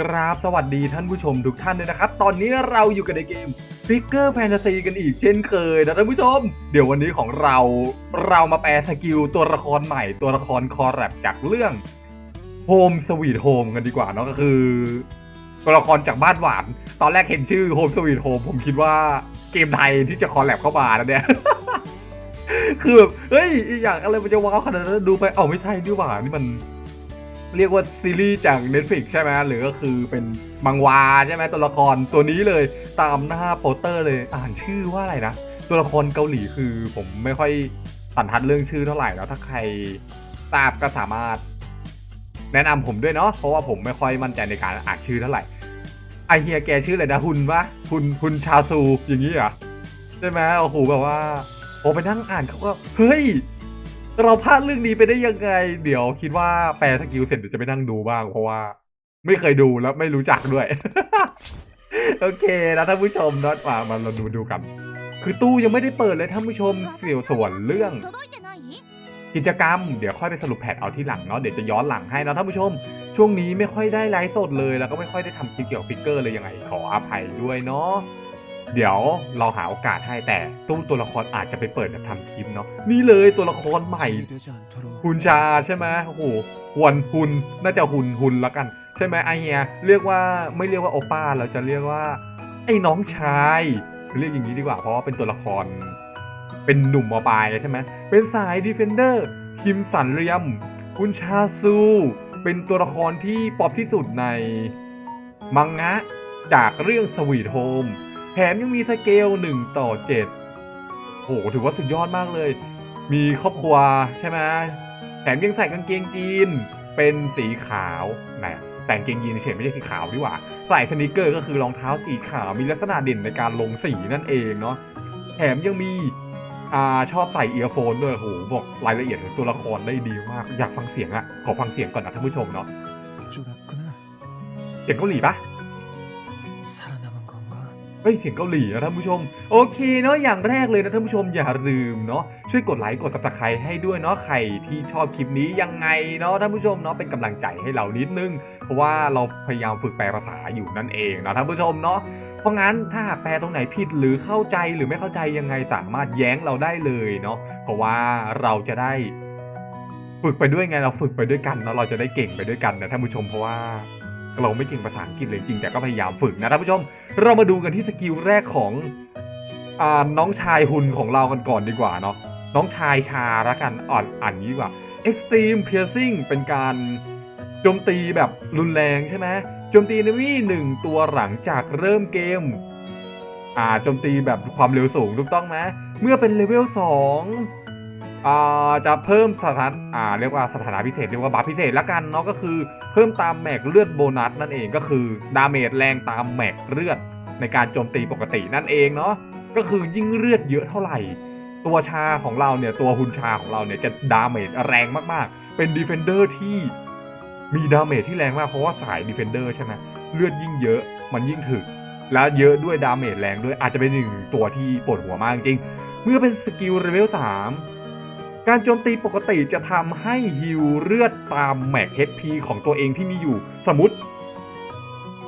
กราบสวัสดีท่านผู้ชมทุกท่านเลยนะครับ ตอนนี้เราอยู่กันในเกมฟิกเกอร์แฟนตาซีกันอีกเช่นเคยนะท่านผู้ชม เดี๋ยววันนี้ของเราเรามาแปลสกิลตัวละครใหม่ ตัวละครคอแรปจากเรื่อง Home Sweet Home กันดีกว่าเนาะก็คือ ตัวละครจากบ้านหวาน ตอนแรกเห็นชื่อ Home Sweet Home ผมคิดว่าเกมไทยที่จะคอแรปเข้ามาแล้วเนี่ยคือแบบเฮ้ยอย่ากอะไรมันจะว้าวขนาดนั้นดูไปเอ้าไม่ใช่ดีกว่านี่มัน เรียกว่าซีรีส์จาก Netflix ใช่ไหมหรือก็คือเป็นมังวาใช่ไหมตัวละครตัวนี้เลยตามหน้าโปสเตอร์เลยอ่านชื่อว่าอะไรนะ ตัวละครเกาหลีคือผมไม่ค่อยสันทัดเรื่องชื่อเท่าไหร่แล้วถ้าใครทราบก็สามารถ แนะนำผมด้วยเนาะเพราะว่าผมไม่ค่อยมั่นใจในการอ่านชื่อเท่าไหร่ไอเฮียแกชื่ออะไรนะฮุนปะฮุนฮุนชาซูอย่างนี้เหรอใช่ไหมโอ้โหแบบว่าผมไปนั่งอ่านเขาก็เฮ้ย เราพลาดเรื่องนี้ไปได้ยังไง เดี๋ยวคิดว่าแปลสกิลเสร็จเดี๋ยวจะไปนั่งดูบ้าง เพราะว่า ไม่เคยดูแล้วไม่รู้จักด้วย โอเคนะท่านผู้ชมเนาะมามาเราดูดูกัน คือตู้ยังไม่ได้เปิดเลยท่านผู้ชมเสี่ยวส่วนเรื่อง กิจกรรมเดี๋ยวค่อยไปสรุปแผนเอาที่หลังเนาะเดี๋ยวจะย้อนหลังให้นะท่านผู้ชม ช่วงนี้ไม่ค่อยได้ไลฟ์สดเลย แล้วก็ไม่ค่อยได้ทำคลิปเกี่ยวกับฟิกเกอร์เลยยังไงขออภัยด้วยเนาะ เดี๋ยวเราหาโอกาสให้แต่ตู้ตัวละครอาจจะไปเปิดแบบทำคลิปเนาะนี่เลยตัวละครใหม่หุนชาใช่ไหมโอ้โหหวนหุนน่าจะหุนหุนล้วกัน ใช่ไหมไอเฮียเรียกว่าไม่เรียกว่าโอป้าเราจะเรียกว่า ไอ้น้องชายเรียกอย่างนี้ดีกว่าเพราะว่าเป็นตัวละคร เป็นหนุ่มมปลายใช่ไหมเป็นสายดีเฟนเดอร์คิมสันเรียมคุนชาซู เป็นตัวละครที่ป๊อปที่สุดในมังงะจากเรื่องสวีทโฮม แถมยังมีสเกล1ต่อ7โหถือว่าสุดยอดมากเลย มีครอบครัวใช่ไหมแถมยังใส่กางเกงยีนเป็นสีขาวนะแต่งเกงยีนเฉยไม่ใช่สีขาวดีกว่า ใส่สนิเกอร์ก็คือรองเท้าสีขาวมีลักษณะเด่นในการลงสีนั่นเองเนาะแถมยังมีอ่าชอบใส่เอียร์โฟนด้วยโหบอกรายละเอียดของตัวละครได้ดีมาก อยากฟังเสียงอะขอฟังเสียงก่อนนะท่านผู้ชมเนาะเสียงเกาหลีปะ เฮ้ยเสียงเกาหลีนะท่านผู้ชม โอเคเนาะอย่างแรกเลยนะท่านผู้ชมอย่าลืมเนาะช่วยกดไลค์กดซับสไครต์ให้ด้วยเนาะใครที่ชอบคลิปนี้ยังไงเนาะท่านผู้ชมเนาะเป็นกำลังใจให้เรานิดนึง เพราะว่าเราพยายามฝึกแปลภาษาอยู่นั่นเองนะท่านผู้ชมเนาะเพราะงั้นถ้าแปลตรงไหนผิดหรือเข้าใจหรือไม่เข้าใจยังไงสามารถแย้งเราได้เลยเนาะเพราะว่าเราจะได้ฝึกไปด้วยไงเราฝึกไปด้วยกันเนาะเราจะได้เก่งไปด้วยกันนะท่านผู้ชมเพราะว่าเราไม่เก่งภาษาอังกฤษเลยจริงแต่ก็พยายามฝึกนะท่านผู้ชม เรามาดูกันที่สกิลแรกของอน้องชายหุ่นของเรากันก่อนดีกว่าเนาะน้องชายชาละกันอ่อนอ่านนี้ดีกว่า Extreme Piercing เป็นการโจมตีแบบรุนแรงใช่ไหมโจมตีนวีหนึ่งตัวหลังจากเริ่มเกม อ่าโจมตีแบบความเร็วสูงถูกต้องไหมเมื่อเป็นเลเวลสอง จะเพิ่มสถานอ่าเรียกว่าสถานะพิเศษเรียกว่าบัฟพิเศษละกันเนาะก็คือเพิ่มตามแม็กเลือดโบนัสนั่นเองก็คือดาเมจแรงตามแม็กเลือดในการโจมตีปกตินั่นเองเนาะก็คือยิ่งเลือดเยอะเท่าไหร่ ตัวชาของเราเนี่ยตัวหุนชาของเราเนี่ยจะดาเมจแรงมากๆ เป็นดีเฟนเดอร์ที่มีดาเมจที่แรงมากเพราะว่าสายดีเฟนเดอร์ใช่ไหมเลือดยิ่งเยอะมันยิ่งถึก แล้วเยอะด้วยดาเมจแรงด้วยอาจจะเป็นหนึ่งตัวที่ปวดหัวมากจริงเมื่อเป็นสกิลเลเวล3 การโจมตีปกติจะทำให้ฮิวเลือดตามแม็ก HP ของตัวเองที่มีอยู่ สมมติ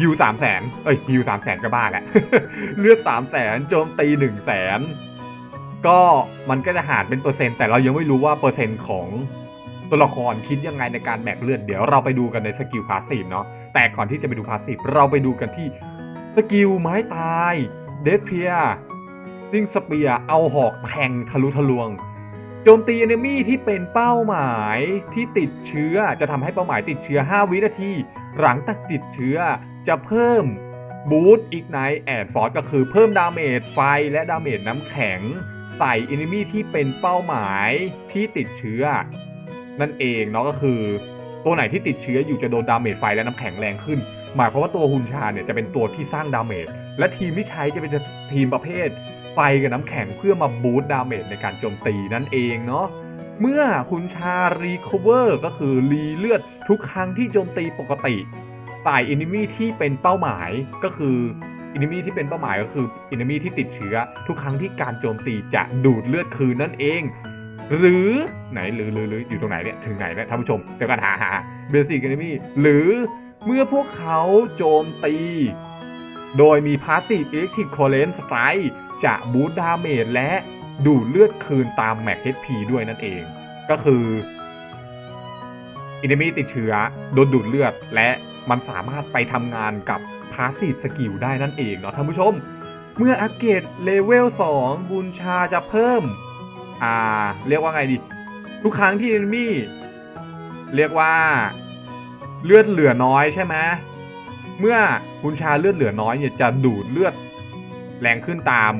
ฮิวสามแสนเอ้ยฮิวสามแสนก็บ้าแหละเลือดสามแสนโจมตีหนึ่งแสนก็มันก็จะหารเป็นเปอร์เซ็นต์แต่เรายังไม่รู้ว่าเปอร์เซ็นต์ของตัวละครคิดยังไงในการแม็กเลือดเดี๋ยวเราไปดูกันในสกิลพาสซีฟเนาะแต่ก่อนที่จะไปดูพาสซีฟเราไปดูกันที่สกิลไม้ตายเดดเพียซิงสเปียเอาหอกแทงทะลุทะลวง โจมตีเอนมี่ที่เป็นเป้าหมายที่ติดเชื้อจะทำให้เป้าหมายติดเชื้อ 5 วินาที หลังจากติดเชื้อจะเพิ่มบูตอีกไนแอดฟอร์ก็คือเพิ่มดาเมจไฟและดาเมจน้ำแข็ง ใส่เอนมี่ที่เป็นเป้าหมายที่ติดเชื้อ นั่นเองเนาะก็คือ ตัวไหนที่ติดเชื้ออยู่จะโดนดาเมจไฟและน้ำแข็งแรงขึ้น หมายความว่าตัวฮุนชาเนี่ยจะเป็นตัวที่สร้างดาเมจและทีมที่ใช้จะเป็นทีมประเภท ไฟกับน้ำแข็งเพื่อมาบูตดาเมจในการโจมตีนั่นเองเนาะเมื่อคุณชารีคเวอร์ก็คือรีเลือดทุกครั้งที่โจมตีปกติต่ายอินิมี่ที่เป็นเป้าหมายก็คืออินิมี่ที่เป็นเป้าหมายก็คืออินิมี่ที่ติดเชื้อ ทุกครั้งที่การโจมตีจะดูดเลือดคืนนั่นเอง หรือไหนหรือหรือหรืออยู่ตรงไหนเนี่ยถึงไหนเนี่ยท่านผู้ชมเดี๋ยวกันหาหาเบสิกอินิมี่หรือเมื่อพวกเขาโจมตี โดยมี Passive Electric Current Strike จะบูตดาเมจและดูดเลือดคืนตามแม็ก HP ด้วยนั่นเอง ก็คืออิน m มิติดเชื้อโดนดูดเลือด และมันสามารถไปทำงานกับ Passive Skill ได้นั่นเองเนาะท่านผู้ชม เมื่ออัปเกรดเลเวล 2 บุญชาจะเพิ่ม อ่า เรียกว่าไงดี ทุกครั้งที่ enemy เรียกว่าเลือดเหลือน้อยใช่ไหม เมื่อบุญชาเลือดเหลือน้อยเนี่ยจะดูดเลือดแรงขึ้นตาม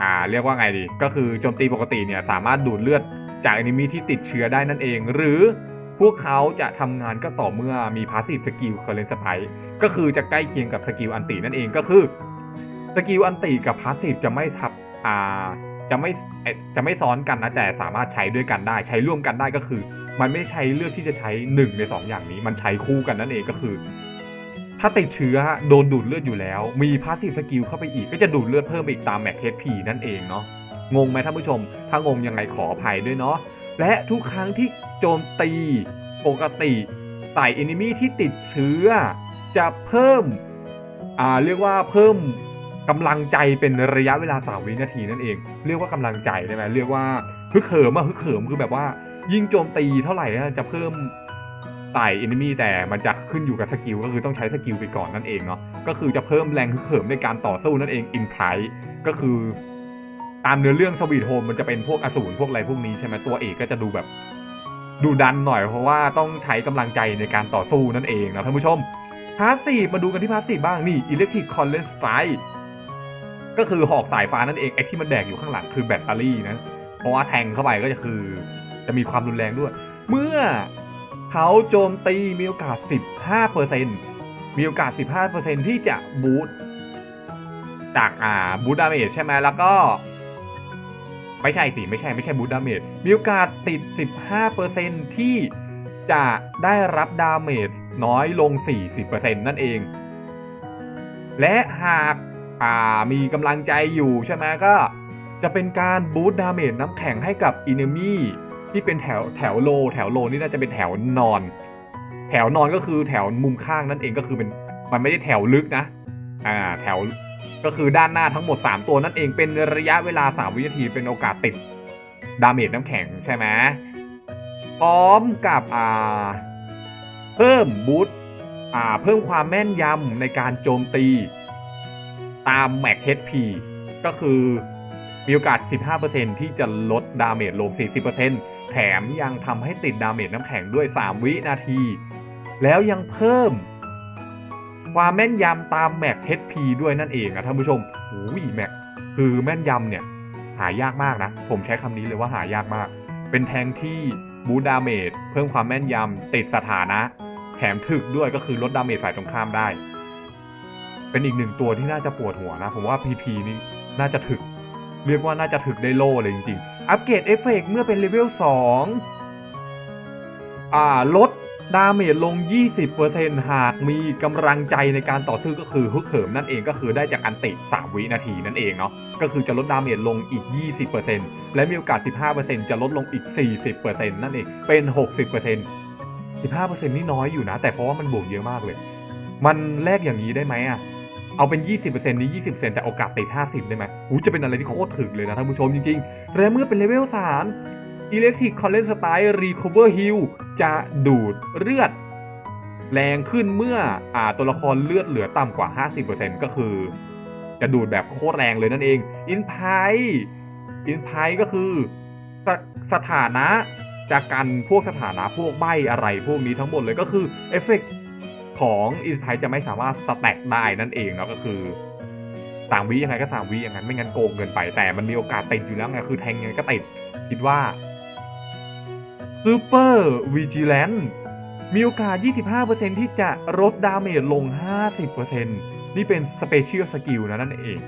อ่า เรียกว่าไงดี ก็คือโจมตีปกติเนี่ยสามารถดูดเลือดจาก enemy ที่ติดเชื้อได้นั่นเอง หรือพวกเขาจะทำงานก็ต่อเมื่อมี passive skill current strike ก็คือจะใกล้เคียงกับสกิลอันตินั่นเองก็คือสกิลอันติกับพาสซีฟจะไม่ทับ อ่า จะไม่ จะไม่ซ้อนกันนะ แต่สามารถใช้ด้วยกันได้ ใช้ร่วมกันได้ก็คือ มันไม่ใช้เลือกที่จะใช้หนึ่งในสองอย่างนี้ มันใช้คู่กันนั่นเองก็คือ ถ้าติดเชื้อโดนดูดเลือดอยู่แล้ว มีพาสซีฟสกิลเข้าไปอีก ก็จะดูดเลือดเพิ่มไปอีกตามแม็กเ p นั่นเองเนาะงงไหมท่านผู้ชม ถ้างงยังไงขออภัยด้วยเนาะและทุกครั้งที่โจมตีปกติใส่เอนิมีที่ติดเชื้อ จะเพิ่มอ่าเรียกว่าเพิ่มกำลังใจเป็นระยะเวลา3วินาทีนั่นเอง เรียกว่ากำลังใจได้ไหมเรียกว่าฮึกเหิมอะฮึกเหิมคือแบบว่า ยิ่งโจมตีเท่าไหร่จะเพิ่ม ไต่เอนมีแต่มันจะขึ้นอยู่กับสกิลก็คือต้องใช้สกิลไปก่อนนั่นเองเนาะก็คือจะเพิ่มแรงฮึกเหิมในการต่อสู้นั่นเองอินไพร์ก็คือตามเนื้อเรื่องสวีทโฮมมันจะเป็นพวกอสูรพวกอะไรพวกนี้ใช่ไหมตัวเอกก็จะดูแบบดูดันหน่อยเพราะว่าต้องใช้กำลังใจในการต่อสู้นั่นเองนะท่านผู้ชมพาสซีฟมาดูกันที่พาสซีฟบ้างนี่อิเล็กทริกคอนเลนสไตก็คือหอกสายฟ้านั่นเองไอ้ที่มันแดกอยู่ข้างหลังคือแบตเตอรี่นะเพราะว่าแทงเข้าไปก็จะคือจะมีความรุนแรงด้วย เมื่อ เขาโจมตีมีโอกาส 15%มีโอกาส 15%ที่จะบูตจากอ่าบูตดาเมจใช่ไหมแล้วก็ ไม่ใช่สิไม่ใช่ไม่ใช่บูตดาเมจมีโอกาสติด 15%ที่จะได้รับดาเมจน้อยลง 40%นั่นเอง และหากอ่ามีกำลังใจอยู่ใช่ไหมก็จะเป็นการบูตดาเมจน้ำแข็งให้กับอินเนมี่ ที่เป็นแถวแถวโล แถวโลนี่น่าจะเป็นแถวนอน แถวนอนก็คือแถวมุมข้างนั่นเองก็คือเป็นมันไม่ได้แถวลึกนะ อ่า แถวก็คือด้านหน้าทั้งหมด 3 ตัวนั่นเองเป็นระยะเวลา 3 วินาทีเป็นโอกาสติดดาเมจน้ำแข็งใช่ไหมพร้อมกับอ่าเพิ่มบูตอ่าเพิ่มความแม่นยำในการโจมตีตามแม็ก HP ก็คือมีโอกาส 15%ที่จะลดดาเมจลง 40% แถมยังทำให้ติดดาเมจน้ำแข็งด้วย 3 วินาที แล้วยังเพิ่ม ความแม่นยำตามแม็ก HP ด้วยนั่นเองอะท่านผู้ชมโอ้ยแม็กคือแม่นยำเนี่ย หายากมากนะ ผมใช้คำนี้เลยว่าหายากมาก เป็นแทงที่บูดดาเมจเพิ่มความแม่นยำติดสถานะ แถมถึกด้วยก็คือลดดาเมจฝ่ายตรงข้ามได้ เป็นอีกหนึ่งตัวที่น่าจะปวดหัวนะ ผมว่า PP นี่น่าจะถึก เรียกว่าน่าจะถึกได้โล่เลยจริงๆ อัปเกรดเอฟเฟกเมื่อเป็นเลเวล2อ่าลดดาเมจลง 20%หากมีกำลังใจในการต่อสู้ก็คือฮึกเหิมนั่นเองก็คือได้จากอันติ3วินาทีนั่นเองเนาะก็คือจะลดดาเมจลงอีก 20%และมีโอกาส 15%จะลดลงอีก 40%นั่นเองเป็น 60% 15%นี่น้อยอยู่นะ แต่เพราะว่ามันบวกเยอะมากเลย มันแลกอย่างนี้ได้ไหมอะ เอาเป็น 20%นี้ 20%แต่โอกาสติด 50 ได้ไหมหูจะเป็นอะไรที่โคตรถึกเลยนะท่านผู้ชมจริงๆ และเมื่อเป็นเลเวล 3 Electric Current Style Recover Heal จะดูดเลือด แรงขึ้นเมื่ออ่าตัวละครเลือดเหลือต่ำกว่า 50%ก็คือ จะดูดแบบโคตรแรงเลยนั่นเอง In p i In p i ก็คือสสถานะจากกันพวกสถานะพวกใบอะไรพวกนี้ทั้งหมดเลยก็คือเอฟเฟก ของอินไ e จะไม่สามารถสแต็กได้นั่นเองเนาะก็คือสามวิยังไงก็สามวิอย่างนั้นไม่งั้นโกงเกินไปแต่มันมีโอกาสติดอยู่แล้วไงคือแทงยังไงก็ติดคิดว่าซูเปอร์วิจิแลนมีโอกาส 25%ที่จะลดดาเมจลง 50%นี่เป็นสเปเชียลสกิลนะนั่นเอง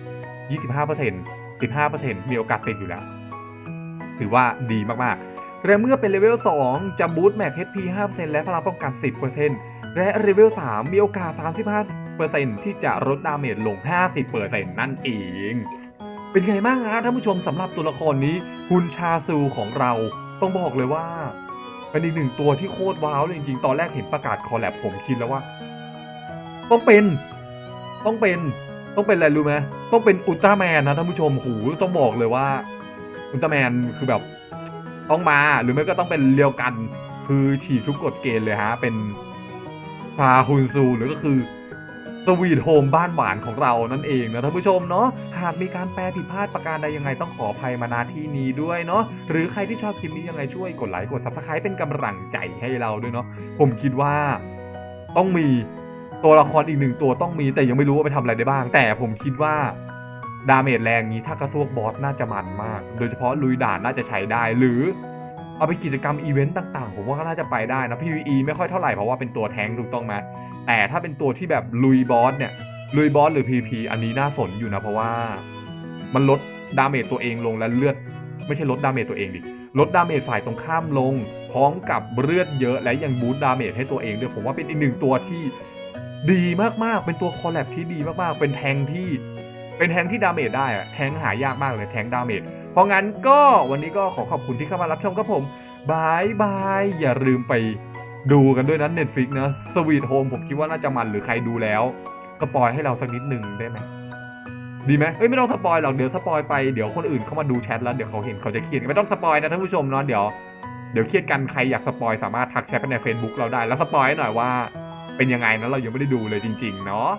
25% 15%มีโอกาสติดอยู่แล้ว ถือว่าดีมากๆและเมื่อเป็นเลเวล 2 จะบูตแม็ก HP 5%และพลังป้องกัน 10% และเลเวล3มีโอกาส 35%ที่จะลดดาเมจลง 50%นั่นเอง เป็นไงบ้างฮะท่านผู้ชมสำหรับตัวละครนี้ฮุนชาซูของเราต้องบอกเลยว่าเป็นอีกหนึ่งตัวที่โคตรว้าวเลยจริงๆ ตอนแรกเห็นประกาศคอลแลบผมคิดแล้วว่า ต้องเป็น ต้องเป็น ต้องเป็นอะไรรู้ไหมต้องเป็นอุลตร้าแมนนะท่านผู้ชมหูต้องบอกเลยว่า อุลตร้าแมนคือแบบต้องมาหรือไม่ก็ต้องเป็นเรียวกัน คือฉีกทุกกฎเกณฑ์เลยฮะ เป็น พาฮุนซูหรือก็คือสวีทโฮมบ้านหวานของเรานั่นเองนะท่านผู้ชมเนาะหากมีการแปลผิดพลาดประการใดยังไงต้องขออภัยมาณที่นี้ด้วยเนาะหรือใครที่ชอบคลิปนี้ยังไงช่วยกดไลค์กดซับสไครป์เป็นกำลังใจให้เราด้วยเนาะผมคิดว่าต้องมีตัวละครอีกหนึ่งตัวต้องมีแต่ยังไม่รู้ว่าไปทำอะไรได้บ้าง แต่ผมคิดว่าดาเมจแรงนี้ถ้ากระซวกบอสน่าจะมันมาก โดยเฉพาะลุยด่านน่าจะใช้ได้หรือ เอาไปกิจกรรมอีเวนต์ต่างๆ ผมว่าก็น่าจะไปได้นะ PVE ไม่ค่อยเท่าไหร่เพราะว่าเป็นตัวแทงถูกต้องไหมแต่ถ้าเป็นตัวที่แบบลุยบอสเนี่ย ลุยบอสหรือ PVP อันนี้น่าสนอยู่นะเพราะว่ามันลดดาเมจตัวเองลงและเลือด ไม่ใช่ลดดาเมจตัวเองดิลดดาเมจฝ่ายตรงข้ามลง พร้อมกับเลือดเยอะและยังบูสต์ดาเมจให้ตัวเองด้วยผมว่าเป็นอีกหนึ่งตัวที่ดีมากๆ เป็นตัวคอลแลบที่ดีมากๆ เป็นแทงที่ เป็นแทงที่ดาเมจได้อะแทงหายากมากเลยแทงดาเมจ เพราะงั้นก็วันนี้ก็ขอขอบคุณที่เข้ามารับชมครับผมบายบายอย่าลืมไปดูกันด้วยนะ Netflix นะสวีทโฮมผมคิดว่าน่าจะมันหรือใครดูแล้วสปอยให้เราสักนิดหนึ่งได้ไหมดีไหมเอ้ยไม่ต้องสปอยหรอกเดี๋ยวสปอยไปเดี๋ยวคนอื่นเข้ามาดูแชทแล้วเดี๋ยวเขาเห็นเขาจะเครียดไม่ต้องสปอยนะท่านผู้ชมเนาะเดี๋ยวเดี๋ยวเครียดกันใครอยากสปอยสามารถทักแชทไปใน Facebook เราได้แล้วสปอยหน่อยว่า เป็นยังไงนะเรายังไม่ได้ดูเลยจริง ๆ เนาะ